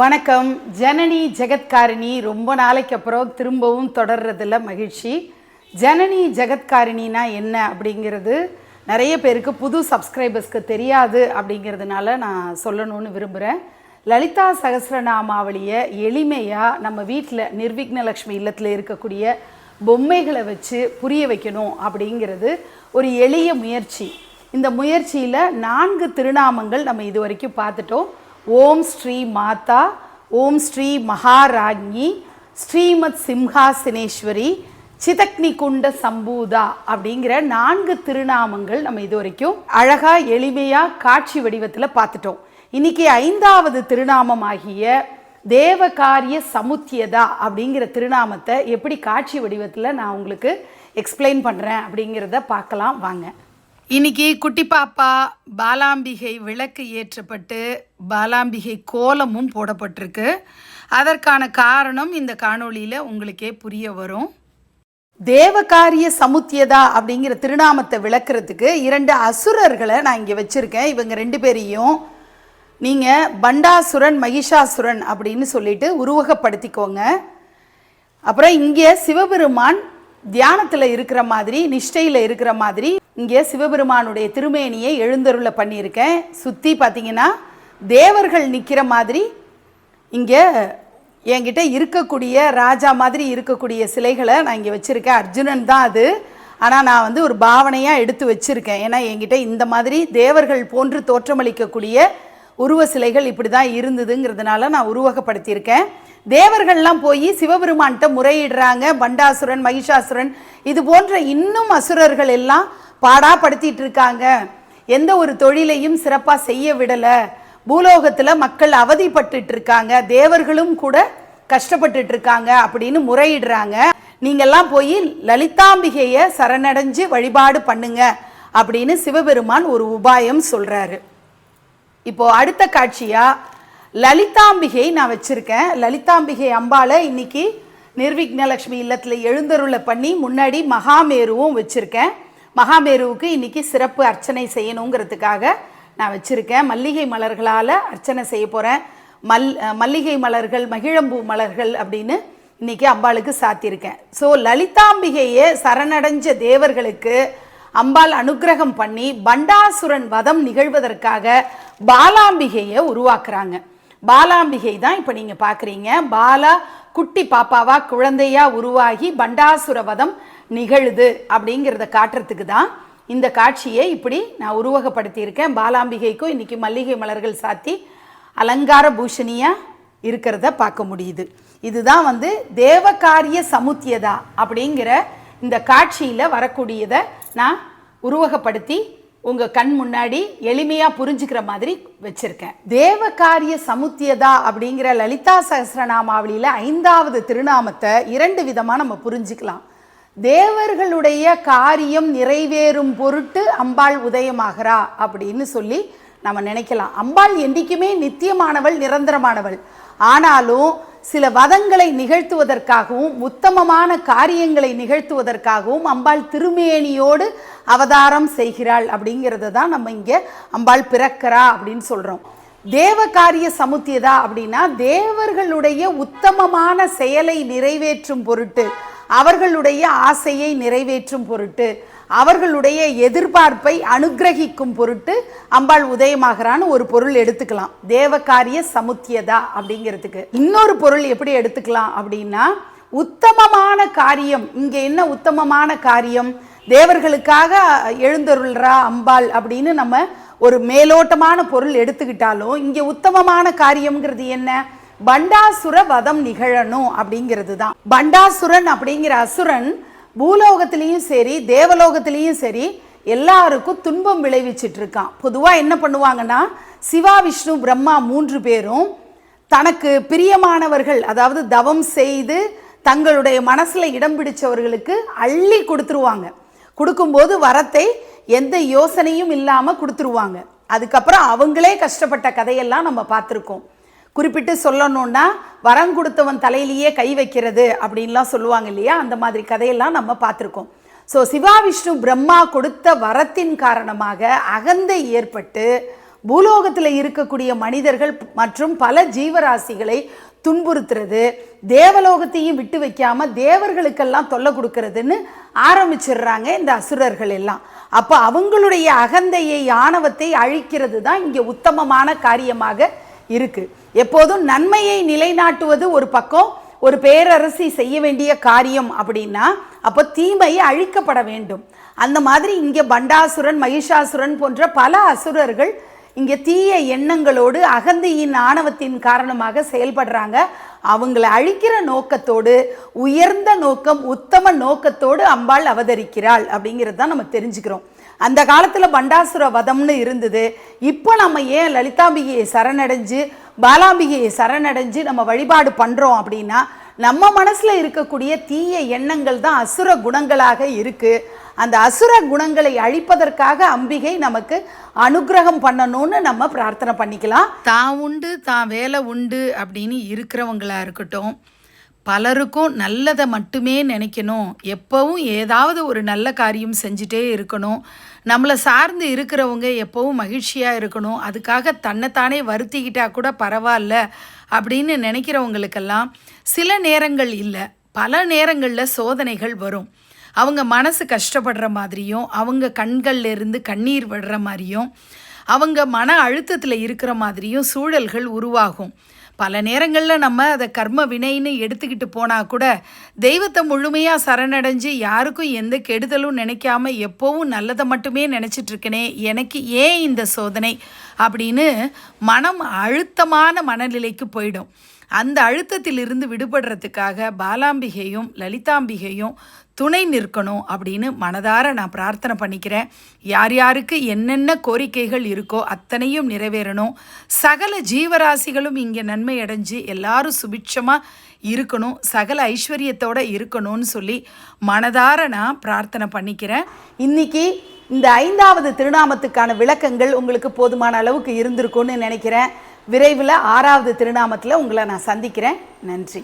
வணக்கம். ஜனனி ஜெகத்காரிணி ரொம்ப நாளைக்கு அப்புறம் திரும்பவும் தொடர்றதுல மகிழ்ச்சி. ஜனனி ஜெகத்காரிணினா என்ன அப்படிங்கிறது நிறைய பேருக்கு புது சப்ஸ்கிரைபர்ஸ்க்கு தெரியாது அப்படிங்கிறதுனால நான் சொல்லணும்னு விரும்புகிறேன் லலிதா சகசிரநாமாவளியை எளிமையாக நம்ம வீட்டில் நிர்விக்னலக்ஷ்மி இல்லத்தில் இருக்கக்கூடிய பொம்மைகளை வச்சு புரிய வைக்கணும் அப்படிங்கிறது ஒரு எளிய முயற்சி. இந்த முயற்சியில் நான்கு திருநாமங்கள் நம்ம இது வரைக்கும் பார்த்துட்டோம். ஓம் ஸ்ரீ மாதா ஓம் ஸ்ரீ மகாராஜ்ஞி ஸ்ரீமத் சிம்ஹாசினேஸ்வரி சிதக்னி குண்ட சம்பூதா அப்படிங்கிற நான்கு திருநாமங்கள் நம்ம இது வரைக்கும் அழகா எளிமையா காட்சி வடிவத்தில் பார்த்துட்டோம். இன்னைக்கு ஐந்தாவது திருநாமம் ஆகிய தேவகாரிய சமுத்தியதா அப்படிங்கிற திருநாமத்தை எப்படி காட்சி வடிவத்தில் நான் உங்களுக்கு எக்ஸ்பிளைன் பண்ணுறேன் அப்படிங்கிறத பார்க்கலாம். வாங்க. இன்னைக்கு குட்டி பாப்பா பாலாம்பிகை விளக்கு ஏற்றப்பட்டு பாலாம்பிகை கோலமும் போடப்பட்டிருக்கு. அதற்கான காரணம் இந்த காணொளியில் உங்களுக்கே புரிய வரும். தேவகாரிய சமுத்தியதா அப்படிங்கிற திருநாமத்தை விளக்குறதுக்கு இரண்டு அசுரர்களை நான் இங்கே வச்சுருக்கேன். இவங்க ரெண்டு பேரையும் நீங்கள் பண்டாசுரன் மகிஷாசுரன் அப்படின்னு சொல்லிட்டு உருவகப்படுத்திக்கோங்க. அப்புறம் இங்கே சிவபெருமான் தியானத்தில் இருக்கிற மாதிரி நிஷ்டையில் இருக்கிற மாதிரி இங்கே சிவபெருமானுடைய திருமேனியை எழுந்தருள பண்ணியிருக்கேன். சுற்றி பார்த்தீங்கன்னா தேவர்கள் நிற்கிற மாதிரி இங்கே என்கிட்ட இருக்கக்கூடிய ராஜா மாதிரி இருக்கக்கூடிய சிலைகளை நான் இங்கே வச்சுருக்கேன். அர்ஜுனன் தான் அது. ஆனால் நான் வந்து ஒரு பாவனையாக எடுத்து வச்சுருக்கேன். ஏன்னா என்கிட்ட இந்த மாதிரி தேவர்கள் போன்று தோற்றமளிக்கக்கூடிய உருவ சிலைகள் இப்படி தான் இருந்ததுங்கிறதுனால நான் உருவகப்படுத்தியிருக்கேன். தேவர்கள்லாம் போய் சிவபெருமான்கிட்ட முறையிடுறாங்க பண்டாசுரன் மகிஷாசுரன். இது போன்ற இன்னும் அசுரர்கள் எல்லாம் பாடாப்படுத்திட்டு இருக்காங்க. எந்த ஒரு தொழிலையும் சிறப்பாக செய்ய விடலை. பூலோகத்தில் மக்கள் அவதிப்பட்டு இருக்காங்க. தேவர்களும் கூட கஷ்டப்பட்டுட்டு இருக்காங்க அப்படின்னு முறையிடுறாங்க. நீங்கள்லாம் போய் லலிதாம்பிகையை சரணடைஞ்சு வழிபாடு பண்ணுங்க அப்படின்னு சிவபெருமான் ஒரு உபாயம் சொல்கிறாரு இப்போ அடுத்த காட்சியாக லலிதாம்பிகை நான் வச்சுருக்கேன். லலிதாம்பிகை அம்பாளை இன்னைக்கு நிர்விக்னலக்ஷ்மி இல்லத்தில் எழுந்தருளை பண்ணி முன்னாடி மகாமேருவும் வச்சுருக்கேன். மகாமேருவுக்கு இன்னைக்கு சிறப்பு அர்ச்சனை செய்யணுங்கிறதுக்காக நான் வச்சுருக்கேன். மல்லிகை மலர்களால் அர்ச்சனை செய்ய போகிறேன் மல் மல்லிகை மலர்கள் மகிழம்பூ மலர்கள் அப்படின்னு இன்னைக்கு அம்பாளுக்கு சாத்தியிருக்கேன். ஸோ லலிதாம்பிகையை சரணடைஞ்ச தேவர்களுக்கு அம்பாள் அனுக்கிரகம் பண்ணி பண்டாசுரன் வதம் நிகழ்வதற்காக பாலாம்பிகையை உருவாக்குறாங்க. பாலாம்பிகை தான் இப்போ நீங்கள் பார்க்குறீங்க பாலா குட்டி பாப்பாவா குழந்தையா உருவாகி பண்டாசுரவதம் நிகழுது அப்படிங்கிறத காட்டுறதுக்கு தான் இந்த காட்சியை இப்படி நான் உருவகப்படுத்தியிருக்கேன். பாலாம்பிகைக்கும் இன்றைக்கி மல்லிகை மலர்கள் சாத்தி அலங்கார பூஷணியாக இருக்கிறத பார்க்க முடியுது. இதுதான் வந்து தேவகாரிய சமுத்தியதா அப்படிங்கிற இந்த காட்சியில் வரக்கூடியதை நான் உருவகப்படுத்தி உங்கள் கண் முன்னாடி எளிமையாக புரிஞ்சுக்கிற மாதிரி வச்சுருக்கேன். தேவகாரிய சமுத்தியதா அப்படிங்கிற லலிதா சகஸ்ரநாமாவளியில ஐந்தாவது திருநாமத்தை இரண்டு விதமாக நம்ம புரிஞ்சுக்கலாம். தேவர்களுடைய காரியம் நிறைவேறும் பொருட்டு அம்பாள் உதயமாகிறா அப்படின்னு சொல்லி நம்ம நினைக்கலாம். அம்பாள் என்றைக்குமே நித்தியமானவள் நிரந்தரமானவள். ஆனாலும் சில வதங்களை நிகழ்த்துவதற்காகவும் உத்தமமான காரியங்களை நிகழ்த்துவதற்காகவும் அம்பாள் திருமேனியோடு அவதாரம் செய்கிறாள் அப்படிங்கிறத தான் நம்ம இங்கே அம்பாள் பிறக்கிறா அப்படின்னு சொல்கிறோம் தேவகாரிய சமுத்தியதா அப்படின்னா தேவர்களுடைய உத்தமமான செயலை நிறைவேற்றும் பொருட்டு அவர்களுடைய ஆசையை நிறைவேற்றும் பொருட்டு அவர்களுடைய எதிர்பார்ப்பை அனுக்கிரகிக்கும் பொருட்டு அம்பாள் உதயமாகறான்னு ஒரு பொருள் எடுத்துக்கலாம். தேவகாரிய சமுத்தியதா அப்படிங்கிறதுக்கு. இன்னொரு பொருள் எப்படி எடுத்துக்கலாம் அப்படின்னா உத்தமமான காரியம். இங்கே என்ன உத்தமமான காரியம்? தேவர்களுக்காக எழுந்தருள்றா அம்பாள் அப்படின்னு நம்ம ஒரு மேலோட்டமான பொருள் எடுத்துக்கிட்டாலும் இங்கே உத்தமமான காரியம்ங்கிறது என்ன? பண்டாசுர வதம் நிகழணும் அப்படிங்கிறது தான் பண்டாசுரன் அப்படிங்கிற அசுரன் பூலோகத்திலையும் சரி தேவலோகத்திலையும் சரி எல்லாருக்கும் துன்பம் விளைவிச்சிட்டு இருக்கான். பொதுவாக என்ன பண்ணுவாங்கன்னா சிவா விஷ்ணு பிரம்மா மூன்று பேரும் தனக்கு பிரியமானவர்கள் அதாவது தவம் செய்து தங்களுடைய மனசில் இடம் பிடிச்சவர்களுக்கு அள்ளி கொடுத்துருவாங்க. கொடுக்கும்போது வரத்தை எந்த யோசனையும் இல்லாமல் கொடுத்துருவாங்க. அதுக்கப்புறம் அவங்களே கஷ்டப்பட்ட கதையெல்லாம் நம்ம பார்த்துருக்கோம். குறிப்பிட்டு சொல்லணும்னா வரம் கொடுத்தவன் தலையிலேயே கை வைக்கிறது அப்படின்லாம் சொல்லுவாங்க இல்லையா? அந்த மாதிரி கதையெல்லாம் நம்ம பார்த்துருக்கோம். ஸோ சிவா விஷ்ணு பிரம்மா கொடுத்த வரத்தின் காரணமாக அகந்தை ஏற்பட்டு பூலோகத்தில் இருக்கக்கூடிய மனிதர்கள் மற்றும் பல ஜீவராசிகளை துன்புறுத்துறது தேவலோகத்தையும் விட்டு வைக்காம தேவர்களுக்கெல்லாம் தொல்லை கொடுக்கறதுன்னு ஆரம்பிச்சிடுறாங்க இந்த அசுரர்கள் எல்லாம். அப்போ அவங்களுடைய அகந்தையை ஆணவத்தை அழிக்கிறது தான் இங்கே உத்தமமான காரியமாக இருக்குது எப்போதும் நன்மையை நிலைநாட்டுவது ஒரு பக்கம் ஒரு பேரரசி செய்ய வேண்டிய காரியம் அப்படின்னா அப்போ தீமை அழிக்கப்பட வேண்டும். அந்த மாதிரி இங்கே பண்டாசுரன் மகிஷாசுரன் போன்ற பல அசுரர்கள் இங்கே தீய எண்ணங்களோடு அகந்தியின் ஆணவத்தின் காரணமாக செயல்படுறாங்க. அவங்கள அழிக்கிற நோக்கத்தோடு உயர்ந்த நோக்கம் உத்தம நோக்கத்தோடு அம்பாள் அவதரிக்கிறாள் அப்படிங்கிறது தான் நம்ம தெரிஞ்சுக்கிறோம். அந்த காலத்தில் பண்டாசுர வதம்னு இருந்தது. இப்போ நம்ம ஏன் லலிதாம்பிகையை சரணடைஞ்சு பாலாம்பிகையை சரணடைஞ்சு நம்ம வழிபாடு பண்ணுறோம் அப்படின்னா நம்ம மனசில் இருக்கக்கூடிய தீய எண்ணங்கள் தான் அசுர குணங்களாக இருக்குது அந்த அசுர குணங்களை அழிப்பதற்காக அம்பிகை நமக்கு அனுகிரகம் பண்ணணும்னு நம்ம பிரார்த்தனை பண்ணிக்கலாம். தான் உண்டு தான் வேலை உண்டு அப்படின்னு இருக்கிறவங்களா இருக்கட்டும். பலருக்கும் நல்லதை மட்டுமே நினைக்கணும். எப்பவும் ஏதாவது ஒரு நல்ல காரியம் செஞ்சுட்டே இருக்கணும். நம்மளை சார்ந்து இருக்கிறவங்க எப்பவும் மகிழ்ச்சியாக இருக்கணும். அதுக்காக தன்னைத்தானே வருத்திக்கிட்டா கூட பரவாயில்ல அப்படின்னு நினைக்கிறவங்களுக்கெல்லாம் சில நேரங்கள் இல்லை. பல நேரங்களில் சோதனைகள் வரும். அவங்க மனசு கஷ்டப்படுற மாதிரியும் அவங்க கண்கள்ல இருந்து கண்ணீர் விடுற மாதிரியும் அவங்க மன அழுத்தத்தில் இருக்கிற மாதிரியும் சூழல்கள் உருவாகும். பல நேரங்களில் நம்ம அதை கர்ம வினைன்னு எடுத்துக்கிட்டு போனால் கூட தெய்வத்தை முழுமையாக சரணடைஞ்சு யாருக்கும் எந்த கெடுதலும் நினைக்காம எப்போவும் நல்லதை மட்டுமே நினச்சிட்ருக்கனே எனக்கு ஏன் இந்த சோதனை? அப்படின்னு மனம் அழுத்தமான மனநிலைக்கு போயிடும். அந்த அழுத்தத்திலிருந்து விடுபடுறதுக்காக பாலாம்பிகையும் லலிதாம்பிகையும் துணை நிற்கணும் அப்படின்னு மனதார நான் பிரார்த்தனை பண்ணிக்கிறேன். யார் யாருக்கு என்னென்ன கோரிக்கைகள் இருக்கோ அத்தனையும் நிறைவேறணும். சகல ஜீவராசிகளும் இங்கே நன்மை அடைஞ்சு எல்லாரும் சுபிட்சமாக இருக்கணும் சகல ஐஸ்வர்யத்தோடு இருக்கணும்னு சொல்லி மனதார நான் பிரார்த்தனை பண்ணிக்கிறேன். இன்றைக்கி இந்த ஐந்தாவது திருநாமத்துக்கான விளக்கங்கள் உங்களுக்கு போதுமான அளவுக்கு இருந்திருக்கும்னு நினைக்கிறேன். விரைவில் ஆறாவது திருநாமத்தில் உங்களை நான் சந்திக்கிறேன். நன்றி.